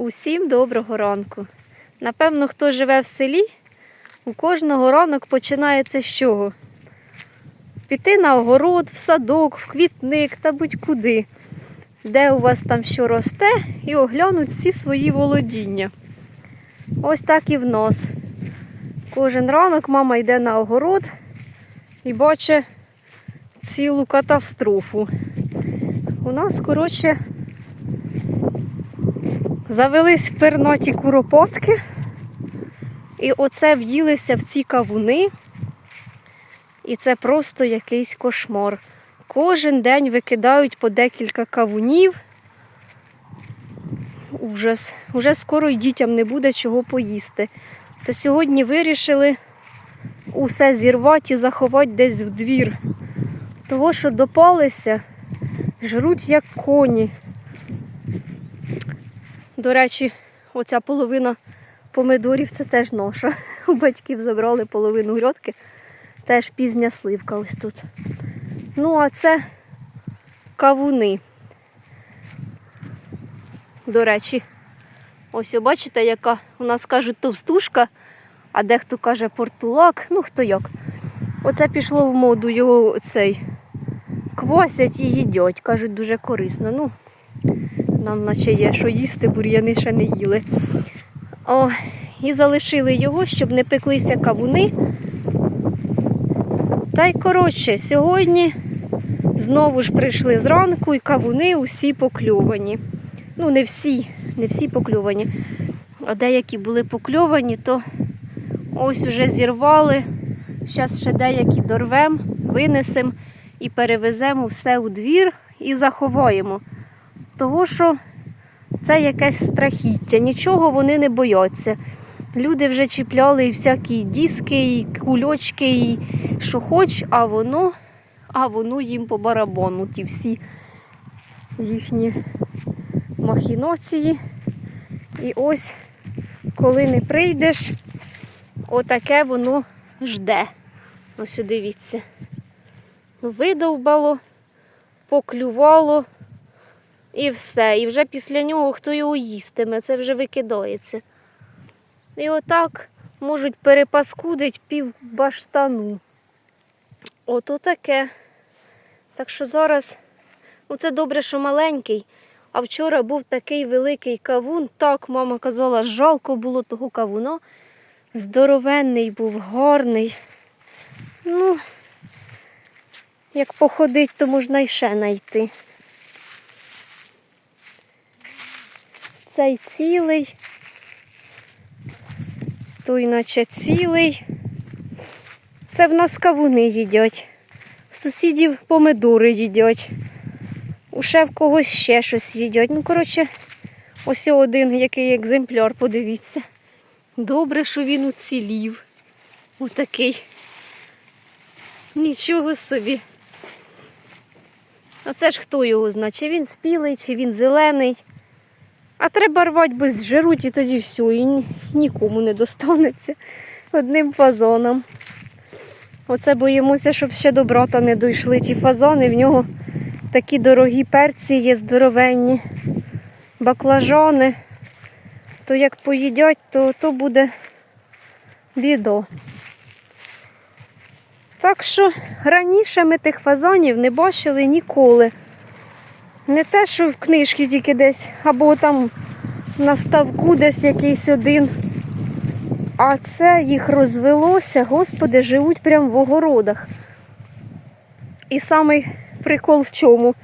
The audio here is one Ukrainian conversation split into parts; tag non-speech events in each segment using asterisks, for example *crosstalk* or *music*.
Усім доброго ранку. Напевно, хто живе в селі, у кожного ранок починається з чого? Піти на огород, в садок, в квітник та будь-куди, де у вас там що росте, і оглянуть всі свої володіння. Ось так і в нас. Кожен ранок мама йде на огород і бачить цілу катастрофу. У нас, коротше, завелись пернаті куропатки, і оце в'їлися в ці кавуни. І це просто якийсь кошмар. Кожен день викидають по декілька кавунів. Ужас. Уже скоро й дітям не буде чого поїсти. То сьогодні вирішили усе зірвати і заховати десь в двір. Того, що допалися, жруть як коні. До речі, оця половина помидорів це теж наша. *laughs* У батьків забрали половину грядки. Теж пізня сливка ось тут. Ну, а це кавуни. До речі, ось бачите, яка у нас кажуть товстушка, а дехто каже портулак, ну хто як. Оце пішло в моду його цей квасять і їдять. Кажуть, дуже корисно. Ну, нам наче є, що їсти, бур'яни ще не їли. О, і залишили його, щоб не пеклися кавуни. Та й коротше, сьогодні знову ж прийшли зранку і кавуни усі покльовані. Ну, не всі, не всі покльовані. А деякі були покльовані, то ось уже зірвали. Зараз ще деякі дорвемо, винесемо і перевеземо все у двір і заховаємо. Того, що це якесь страхіття, нічого вони не бояться. Люди вже чіпляли всякі диски, і кульочки, і що хоч, а воно, а воно їм по барабану, ті всі їхні махінації. І ось, коли не прийдеш, отаке воно жде. Ось дивіться. Видовбало, поклювало і все. І вже після нього хто його їстиме, це вже викидається. І отак можуть перепаскудить пів баштану. Ото таке. Так що зараз, ну це добре, що маленький. А вчора був такий великий кавун. Так, мама казала, жалко було того кавуна. Здоровенний був, гарний. Ну, як походить, то можна і ще знайти. Цей цілий, той наче цілий. Це в нас кавуни їдять. В сусідів помидори їдять. Уше в когось ще щось їдять. Ну, коротше, ось один який екземпляр, подивіться. Добре, що він уцілів. Отакий. Нічого собі. А це ж хто його знає? Чи він спілий, чи він зелений. А треба рвати, бо зжируть і тоді все, і нікому не достанеться одним фазоном. Оце боїмося, щоб ще до брата не дійшли ті фазони. В нього такі дорогі перці є здоровенні, баклажани. То як поїдять, то, то буде біда. Так що раніше ми тих фазонів не бачили ніколи. Не те, що в книжці тільки десь, або там на ставку десь якийсь один. А це їх розвелося, господи, живуть прямо в огородах. І самий прикол в чому?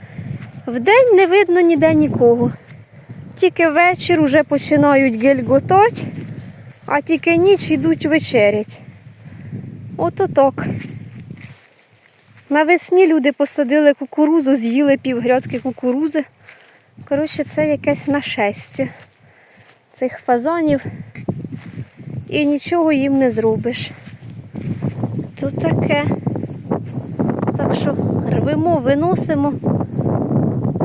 Вдень не видно ніде нікого. Тільки вечір вже починають гельготати, а тільки ніч йдуть вечерять. Ото так. Навесні люди посадили кукурузу, з'їли півгрядки кукурузи. Коротше, це якесь нашестя цих фазанів. І нічого їм не зробиш. Тут таке. Так що рвемо, виносимо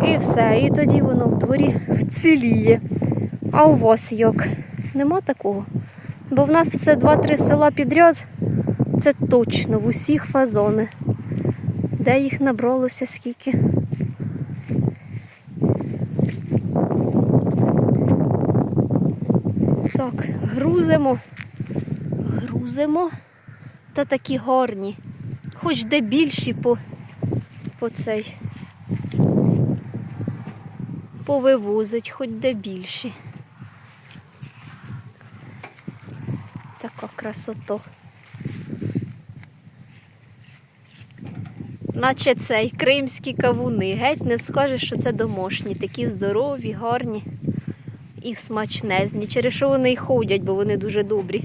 і все. І тоді воно в дворі вціліє. А у вас як? Нема такого? Бо в нас це 2-3 села підряд. Це точно в усіх фазони. Де їх набралося скільки? Так, грузимо, грузимо. Та такі гарні. Хоч де більші по, по цей. Повивозить, хоч де більші. Така красота. Наче цей кримські кавуни. Геть не скажеш, що це домашні, такі здорові, гарні і смачнезні. Через що вони й ходять, бо вони дуже добрі.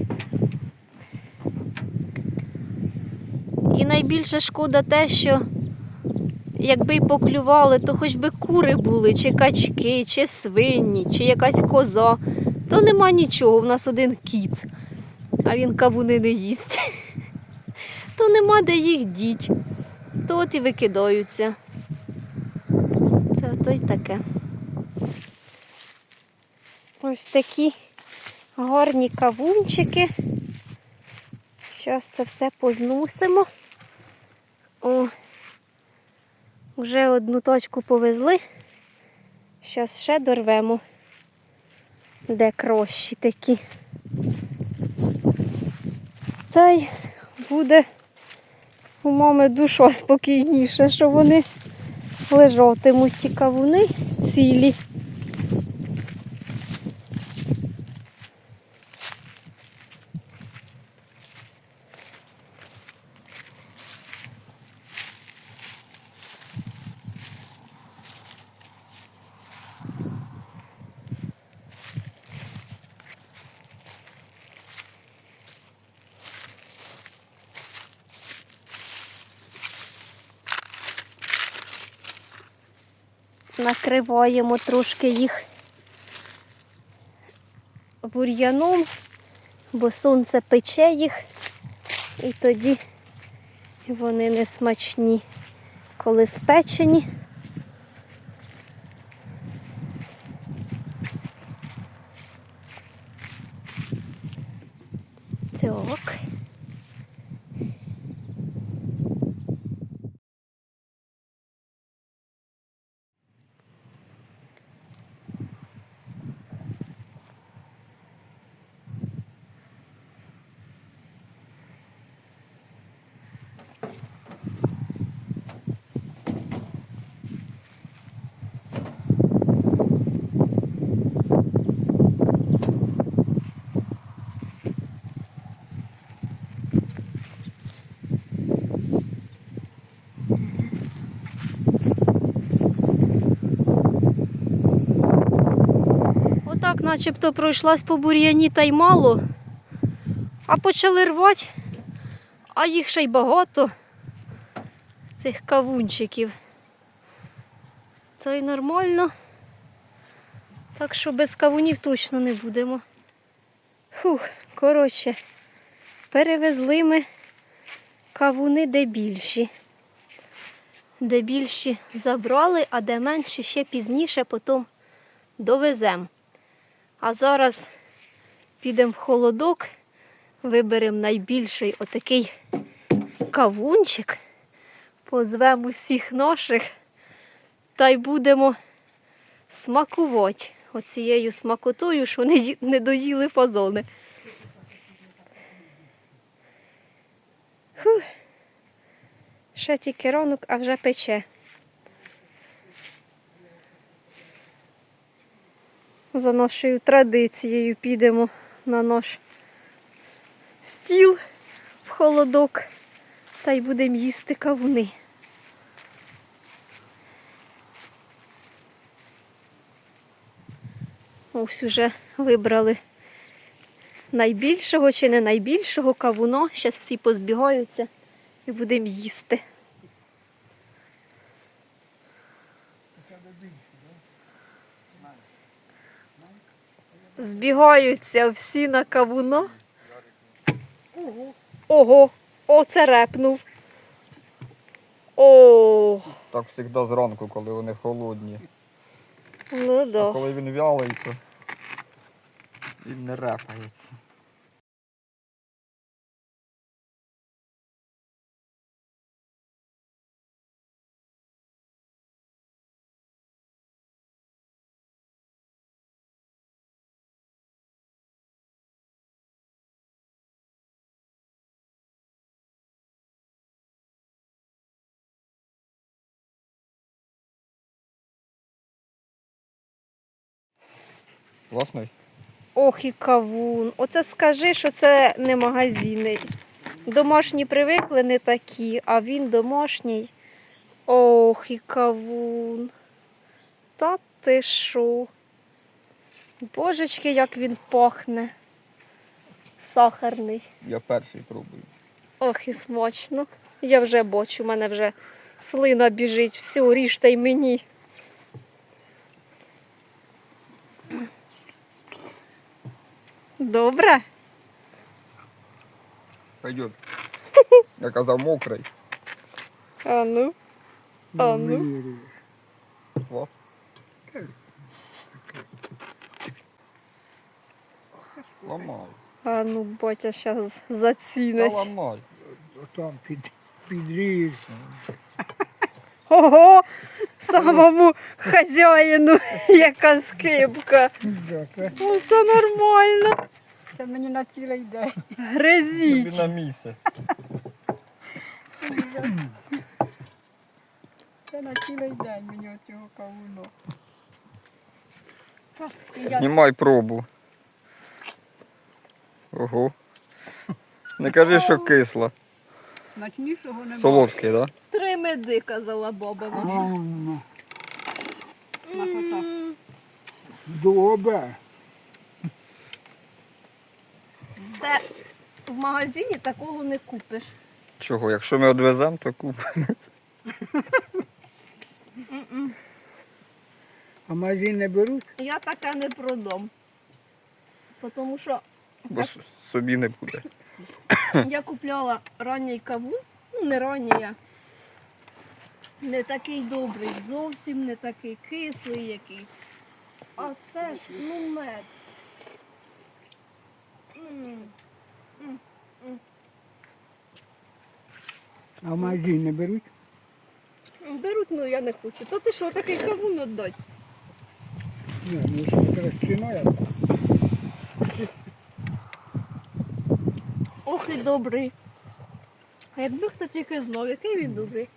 І найбільше шкода те, що якби й поклювали, то хоч би кури були, чи качки, чи свині, чи якась коза, то нема нічого. В нас один кіт, а він кавуни не їсть. *laughs* То нема де їх діть. То от і викидаються. Та то й таке. Ось такі гарні кавунчики. Зараз це все позносимо. О, вже одну точку повезли. Зараз ще дорвемо, де крощі такі. Та й буде у мами душа спокійніше, що вони лежатимуть ті кавуни цілі. Накриваємо трошки їх бур'яном, бо сонце пече їх, і тоді вони не смачні, коли спечені. Так. Отак начебто пройшлась по бур'яні та й мало, а почали рвати, а їх ще й багато, цих кавунчиків. То й нормально. Так що без кавунів точно не будемо. Фух, коротше, перевезли ми кавуни де більші. Де більші забрали, а де менші ще пізніше потім довеземо. А зараз підемо в холодок, виберемо найбільший отакий кавунчик, позвемо усіх наших та й будемо смакувати оцією смакотою, що не, не доїли фазони. Ще тільки ранок, а вже пече. За нашою традицією підемо на наш стіл в холодок та й будемо їсти кавуни. Ось уже вибрали найбільшого чи не найбільшого кавуно. Зараз всі позбігаються і будемо їсти. Збігаються всі на кавуно. Ого, оце репнув. О, Так завжди зранку, коли вони холодні. ну А коли він вялий, то він не репається. Класний? Ох і кавун. Оце скажи, що це не магазини. Домашні привикли не такі, а він домашній. Ох і кавун. Та ти що? Божечки, як він пахне. Сахарний. Я перший пробую. Ох і смачно. Я вже бачу, у мене вже слина біжить. Всю, ріжте й мені. Добре? Пойдет. Я казав мокрий. А ну. А ну. О. Ламай. А ну, батя зараз Та зацінить. ламай. Там під, підріж. Ого! Самому хазяїну, яка скипка. Да, це, Ну, це нормально. це мені на цілий день. Тобі Гризіть. на місце. Це на цілий день мені оцього кавуну. Знімай пробу. Ого. Не кажи, що кисло. Начнішого немає. Солодкий, так? Да? Три меди, казала баба наша. Смакота. Добре. Це в магазині такого не купиш. Чого? Якщо ми відвеземо, то купимо. А магазин не беруть? Я таке не продам. Тому що Бо с- собі не буде. *coughs* я купляла ранній кавун, ну не ранній, а не такий добрий, зовсім не такий кислий якийсь. А це ж ну мед. А в магазин не беруть? Беруть, ну я не хочу. Та ти що, такий кавун віддать? Ні, ну що стіною. Ох і добрий. А якби хто тільки знав, який він добрий.